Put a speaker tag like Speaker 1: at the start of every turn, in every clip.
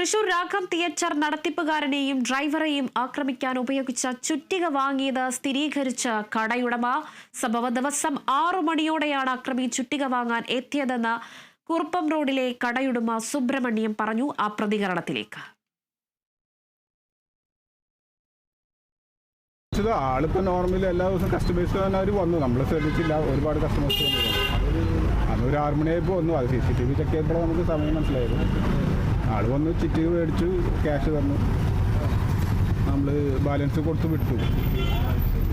Speaker 1: Thrissur രാഘം theatre നടത്തിപ്പുകാരനെയും ഡ്രൈവറെയും ആക്രമിക്കാൻ ഉപയോഗിച്ച ചുറ്റിക വാങ്ങിയത് സ്ഥിരീകരിച്ച കടയുടമ. സംഭവ ദിവസം ആറു മണിയോടെയാണ് അക്രമി ചുറ്റിക വാങ്ങാൻ എത്തിയതെന്ന് കുറുപ്പം റോഡിലെ കടയുടമ സുബ്രഹ്മണ്യം പറഞ്ഞു. ആ പ്രതികരണത്തിലേക്ക്.
Speaker 2: ആളിപ്പോ നോർമലി എല്ലാ ദിവസവും കസ്റ്റമേഴ്സ് തന്നെ അവർ വന്നു. നമ്മൾ ശ്രദ്ധിച്ചില്ല. ഒരുപാട് കസ്റ്റമേഴ്സ് വന്നു അന്ന് ഒരു ആറ് മണിയായപ്പോൾ വന്നു. അത് C C T V check ചെയ്തപ്പോൾ നമുക്ക് സമയം മനസ്സിലായത്. ആൾ വന്ന് ചിറ്റ് മേടിച്ചു ക്യാഷ് തന്നു. നമ്മൾ ബാലൻസ് കൊടുത്ത് വിട്ടു.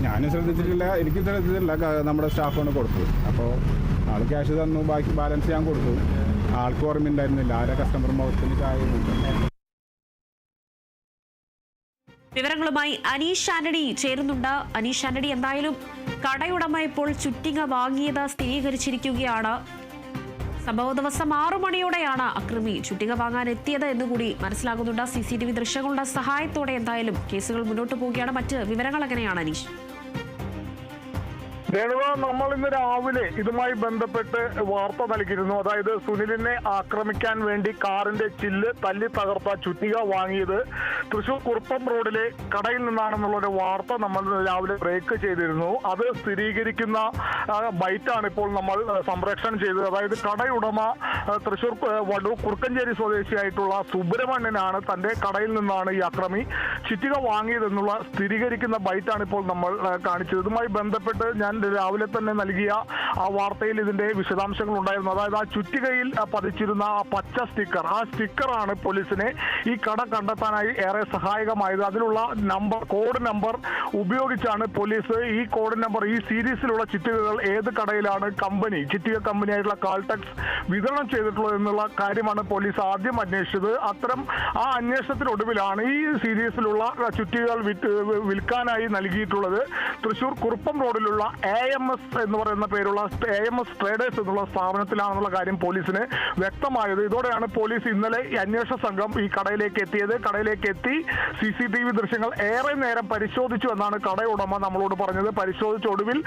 Speaker 2: ഞാൻ ശ്രദ്ധിച്ചിട്ടില്ല എനിക്ക് ശ്രദ്ധിച്ചിട്ടില്ല നമ്മുടെ സ്റ്റാഫാണ് കൊടുത്തത്. അപ്പോൾ ആൾ ക്യാഷ് തന്നു ബാക്കി ബാലൻസ് ഞാൻ കൊടുത്തു. ആൾക്ക് ഓർമ്മയുണ്ടായിരുന്നില്ല ആരെ കസ്റ്റമർ മുഖത്തിന് കാര്യമുണ്ട്
Speaker 1: വിവരങ്ങളുമായി അനീഷ് ആന്റണി ചേരുന്നുണ്ട്. അനീഷ് ആന്റണി എന്തായാലും കടയുടമ ഇപ്പോൾ ചുറ്റിക വാങ്ങിയത് സ്ഥിരീകരിച്ചിരിക്കുകയാണ്. സംഭവ ദിവസം ആറു മണിയോടെയാണ് അക്രമി ചുറ്റിക വാങ്ങാൻ എത്തിയത് എന്നുകൂടി മനസ്സിലാകുന്നുണ്ട്. സി സി ടി വി ദൃശ്യങ്ങളുടെ സഹായത്തോടെ എന്തായാലും കേസുകൾ മുന്നോട്ട് പോവുകയാണ്. മറ്റ് വിവരങ്ങൾ എങ്ങനെയാണ് അനീഷ്?
Speaker 3: രേണുക നമ്മൾ ഇന്ന് രാവിലെ ഇതുമായി ബന്ധപ്പെട്ട് വാർത്ത നൽകിയിരുന്നു. അതായത് സുനിലിനെ ആക്രമിക്കാൻ വേണ്ടി കാറിന്റെ ചില്ല് തല്ലി തകർത്ത ചുറ്റിക വാങ്ങിയത് തൃശൂർ കുറുപ്പം റോഡിലെ കടയിൽ നിന്നാണെന്നുള്ള ഒരു വാർത്ത നമ്മൾ രാവിലെ ബ്രേക്ക് ചെയ്തിരുന്നു. അത് സ്ഥിരീകരിക്കുന്ന ബൈറ്റാണ് ഇപ്പോൾ നമ്മൾ സംരക്ഷണം ചെയ്തത്. അതായത് കടയുടമ തൃശൂർ വടു കുറുക്കഞ്ചേരി സ്വദേശിയായിട്ടുള്ള സുബ്രഹ്മണ്യനാണ് തന്റെ കടയിൽ നിന്നാണ് ഈ അക്രമി ചുറ്റിക വാങ്ങിയതെന്നുള്ള സ്ഥിരീകരിക്കുന്ന ബൈറ്റാണ് ഇപ്പോൾ നമ്മൾ കാണിച്ചത്. ഇതുമായി ബന്ധപ്പെട്ട് ഞാൻ രാവിലെ തന്നെ നൽകിയ ആ വാർത്തയിൽ ഇതിന്റെ വിശദാംശങ്ങൾ ഉണ്ടായിരുന്നു അതായത് ആ ചുറ്റികയിൽ പതിച്ചിരുന്ന ആ പച്ച സ്റ്റിക്കർ ആ സ്റ്റിക്കറാണ് പോലീസിനെ ഈ കട കണ്ടെത്താനായി ഏറെ സഹായകമായത്. അതിലുള്ള നമ്പർ കോഡ് നമ്പർ ഉപയോഗിച്ചാണ് പോലീസ് ഈ കോഡ് നമ്പർ ഈ സീരീസിലുള്ള ചിറ്റികകൾ ഏത് കടയിലാണ് കമ്പനി ചിറ്റിക കമ്പനിയായിട്ടുള്ള കാൾടെക്സ് വിതരണം ചെയ്തിട്ടുള്ളത് എന്നുള്ള കാര്യമാണ് പോലീസ് ആദ്യം അന്വേഷിച്ചത്. അത്തരം ആ അന്വേഷണത്തിനൊടുവിലാണ് ഈ സീരീസിലുള്ള ചുറ്റികകൾ വിൽക്കാനായി നൽകിയിട്ടുള്ളത് തൃശൂർ കുറുപ്പം റോഡിലുള്ള എ എം എസ് എന്ന് പറയുന്ന പേരുള്ള എ എം എസ് ട്രേഡേഴ്സ് എന്നുള്ള സ്ഥാപനത്തിലാണെന്നുള്ള കാര്യം പോലീസിന് വ്യക്തമായത്. ഇതോടെയാണ് പോലീസ് ഇന്നലെ അന്വേഷണ സംഘം ഈ കടയിലേക്ക് എത്തിയത്. കടയിലേക്ക് എത്തി സി സി ടി വി ദൃശ്യങ്ങൾ ഏറെ നേരം പരിശോധിച്ചു എന്നാണ് കടയുടമ നമ്മളോട് പറഞ്ഞത്. പരിശോധിച്ച ഒടുവിൽ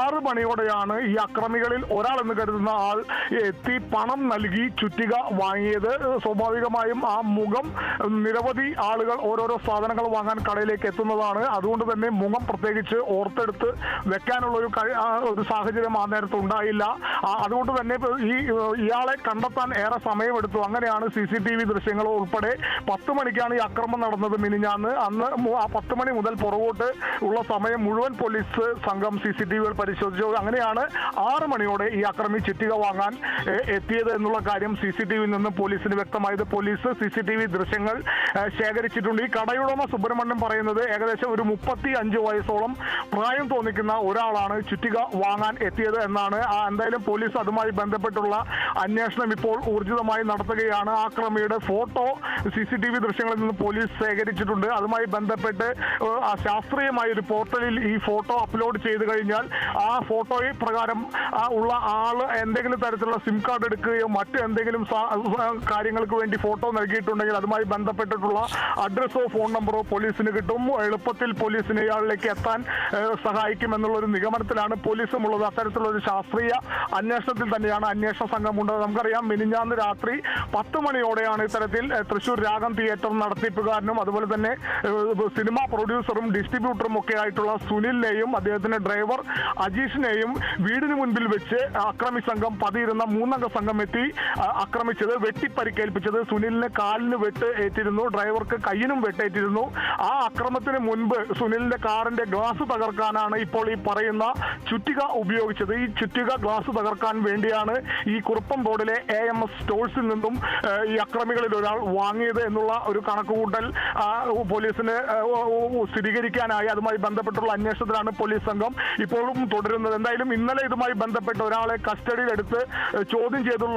Speaker 3: ആറ് മണിയോടെയാണ് ഈ അക്രമികളിൽ ഒരാൾ എന്ന് കരുതുന്ന ആൾ എത്തി പണം നൽകി ചുറ്റിക വാങ്ങിയത്. സ്വാഭാവികമായും ആ മുഖം നിരവധി ആളുകൾ ഓരോരോ സാധനങ്ങൾ വാങ്ങാൻ കടയിലേക്ക് എത്തുന്നതാണ്. അതുകൊണ്ട് തന്നെ മുഖം പ്രത്യേകിച്ച് ഓർത്തെടുത്ത് വെക്കാനുള്ള ആ ഒരു സാഹചര്യം ആ നേരത്ത് ഉണ്ടായില്ല. അതുകൊണ്ട് തന്നെ ഈ ഇയാളെ കണ്ടെത്താൻ ഏറെ സമയമെടുത്തു. അങ്ങനെയാണ് സി സി ടി വി ദൃശ്യങ്ങൾ ഉൾപ്പെടെ പത്ത് മണിക്കാണ് ഈ അക്രമം നടന്നത് മിനിഞ്ഞാന്ന്. അന്ന് ആ പത്ത് മണി മുതൽ പുറകോട്ട് ഉള്ള സമയം മുഴുവൻ പോലീസ് സംഘം സി സി ടി വികൾ പരിശോധിച്ചു. അങ്ങനെയാണ് ആറ് മണിയോടെ ഈ അക്രമി ചിറ്റിക വാങ്ങാൻ എത്തിയത് എന്നുള്ള കാര്യം സി സി ടി വിയിൽ നിന്നും പോലീസിന് വ്യക്തമായത്. Police C C T V ദൃശ്യങ്ങൾ ശേഖരിച്ചിട്ടുണ്ട്. ഈ കടയുടമ സുബ്രഹ്മണ്യം പറയുന്നത് ഏകദേശം ഒരു മുപ്പത്തി അഞ്ച് വയസ്സോളം പ്രായം തോന്നിക്കുന്ന ഒരാളാണ് ചുറ്റിക വാങ്ങാൻ എത്തിയത് എന്നാണ്. എന്തായാലും പോലീസ് അതുമായി ബന്ധപ്പെട്ടുള്ള അന്വേഷണം ഇപ്പോൾ ഊർജിതമായി നടത്തുകയാണ്. ആക്രമിയുടെ photo C C T V ദൃശ്യങ്ങളിൽ നിന്ന് പോലീസ് ശേഖരിച്ചിട്ടുണ്ട്. അതുമായി ബന്ധപ്പെട്ട് ശാസ്ത്രീയമായ ഒരു പോർട്ടലിൽ ഈ ഫോട്ടോ അപ്ലോഡ് ചെയ്ത് കഴിഞ്ഞാൽ ആ ഫോട്ടോയിൽ പ്രകാരം ഉള്ള ആൾ എന്തെങ്കിലും തരത്തിലുള്ള സിം കാർഡ് എടുക്കുകയോ മറ്റ് എന്തെങ്കിലും കാര്യങ്ങൾക്ക് വേണ്ടി ഫോട്ടോ നൽകിയിട്ടുണ്ടെങ്കിൽ അതുമായി ബന്ധപ്പെട്ടിട്ടുള്ള അഡ്രസ്സോ ഫോൺ നമ്പറോ പോലീസിന് കിട്ടും. എളുപ്പത്തിൽ പോലീസിന് ഇയാളിലേക്ക് എത്താൻ സഹായിക്കുമെന്നുള്ള ഒരു എന്നുള്ള നിഗമനത്തിലാണ് പോലീസും ഉള്ളത് അത്തരത്തിലുള്ള ഒരു ശാസ്ത്രീയ അന്വേഷണത്തിൽ തന്നെയാണ് അന്വേഷണ സംഘമുള്ളത് നമുക്കറിയാം മിനിഞ്ഞാന്ന് രാത്രി പത്ത് മണിയോടെയാണ് ഇത്തരത്തിൽ തൃശൂർ രാഗം തിയേറ്റർ നടത്തിപ്പുകാരനും അതുപോലെ തന്നെ സിനിമാ പ്രൊഡ്യൂസറും ഡിസ്ട്രിബ്യൂട്ടറും ഒക്കെ ആയിട്ടുള്ള സുനിലിനെയും അദ്ദേഹത്തിന്റെ ഡ്രൈവർ അജീഷിനെയും വീടിന് മുൻപിൽ വെച്ച് അക്രമി സംഘം പതിയിരുന്ന മൂന്നംഗ സംഘം എത്തി ആക്രമിച്ചത് വെട്ടിപ്പരിക്കേൽപ്പിച്ചത് സുനിലിന് കാലിന് വെട്ട് ഏറ്റിരുന്നു ഡ്രൈവർക്ക് കയ്യിനും വെട്ടേറ്റിരുന്നു ആ അക്രമത്തിന് മുൻപ് സുനിലിന്റെ കാറിന്റെ ഗ്ലാസ് തകർക്കാനാണ് ഇപ്പോൾ ഈ പറയുന്ന ചുറ്റിക ഉപയോഗിച്ചത്. ഈ ചുറ്റിക ഗ്ലാസ് തകർക്കാൻ വേണ്ടിയാണ് ഈ കുറുപ്പം ബോർഡിലെ എ എം എസ് സ്റ്റോഴ്സിൽ നിന്നും ഈ അക്രമികളിൽ ഒരാൾ വാങ്ങിയത് എന്നുള്ള ഒരു കണക്കുകൂട്ടൽ കൂട്ടൽ പോലീസിന് സ്ഥിരീകരിക്കാനായി അതുമായി ബന്ധപ്പെട്ടുള്ള അന്വേഷണത്തിലാണ് പോലീസ് സംഘം ഇപ്പോഴും തുടരുന്നത്. എന്തായാലും ഇന്നലെ ഇതുമായി ബന്ധപ്പെട്ട് ഒരാളെ കസ്റ്റഡിയിലെടുത്ത് ചോദ്യം ചെയ്തുള്ള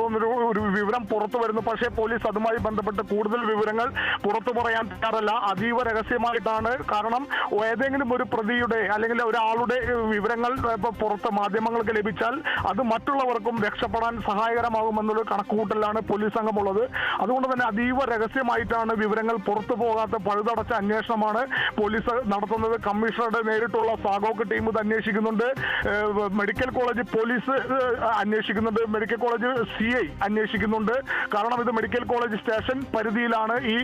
Speaker 3: ഒരു വിവരം പുറത്തു വരുന്നു. പക്ഷേ പോലീസ് അതുമായി ബന്ധപ്പെട്ട് കൂടുതൽ വിവരങ്ങൾ പുറത്തു പറയാൻ തയ്യാറല്ല. അതീവ രഹസ്യമായിട്ടാണ്. കാരണം ഏതെങ്കിലും ഒരു പ്രതിയുടെ അല്ലെങ്കിൽ ഒരാളുടെ വിവരങ്ങൾ പുറത്ത് മാധ്യമങ്ങൾക്ക് ലഭിച്ചാൽ അത് മറ്റുള്ളവർക്കും രക്ഷപ്പെടാൻ സഹായകരമാകുമെന്നൊരു കണക്കുകൂട്ടലാണ് പോലീസ് സംഘമുള്ളത്. അതുകൊണ്ട് തന്നെ അതീവ രഹസ്യമായിട്ടാണ് വിവരങ്ങൾ പുറത്തു പോകാത്ത പഴുതടച്ച അന്വേഷണമാണ് പോലീസ് നടത്തുന്നത്. കമ്മീഷണറുടെ നേരിട്ടുള്ള സാഗോക്ക് ടീം ഇത് അന്വേഷിക്കുന്നുണ്ട്. മെഡിക്കൽ കോളേജ് പോലീസ് അന്വേഷിക്കുന്നുണ്ട്. മെഡിക്കൽ കോളേജ് സി ഐ അന്വേഷിക്കുന്നുണ്ട്. കാരണം ഇത് മെഡിക്കൽ കോളേജ് സ്റ്റേഷൻ പരിധിയിലാണ് ഈ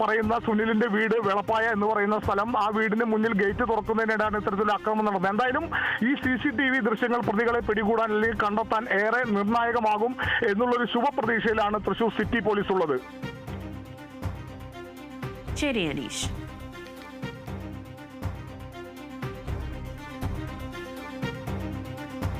Speaker 3: പറയുന്ന സുനിലിന്റെ വീട് വെളപ്പായ എന്ന് പറയുന്ന സ്ഥലം. ആ വീടിന് മുന്നിൽ ഗേറ്റ് തുറക്കുന്നതിനിടെയാണ് ഇത്തരത്തിൽ ആക്രമണം നടന്നത്. എന്തായാലും ഈ സി സി ടി വി ദൃശ്യങ്ങൾ പ്രതികളെ പിടികൂടാൻ അല്ലെങ്കിൽ കണ്ടെത്താൻ ഏറെ നിർണായകമാകും എന്നുള്ളൊരു ശുഭപ്രതീക്ഷയിലാണ് തൃശൂർ സിറ്റി പോലീസ് ഉള്ളത്
Speaker 1: ശരി അനീഷ്.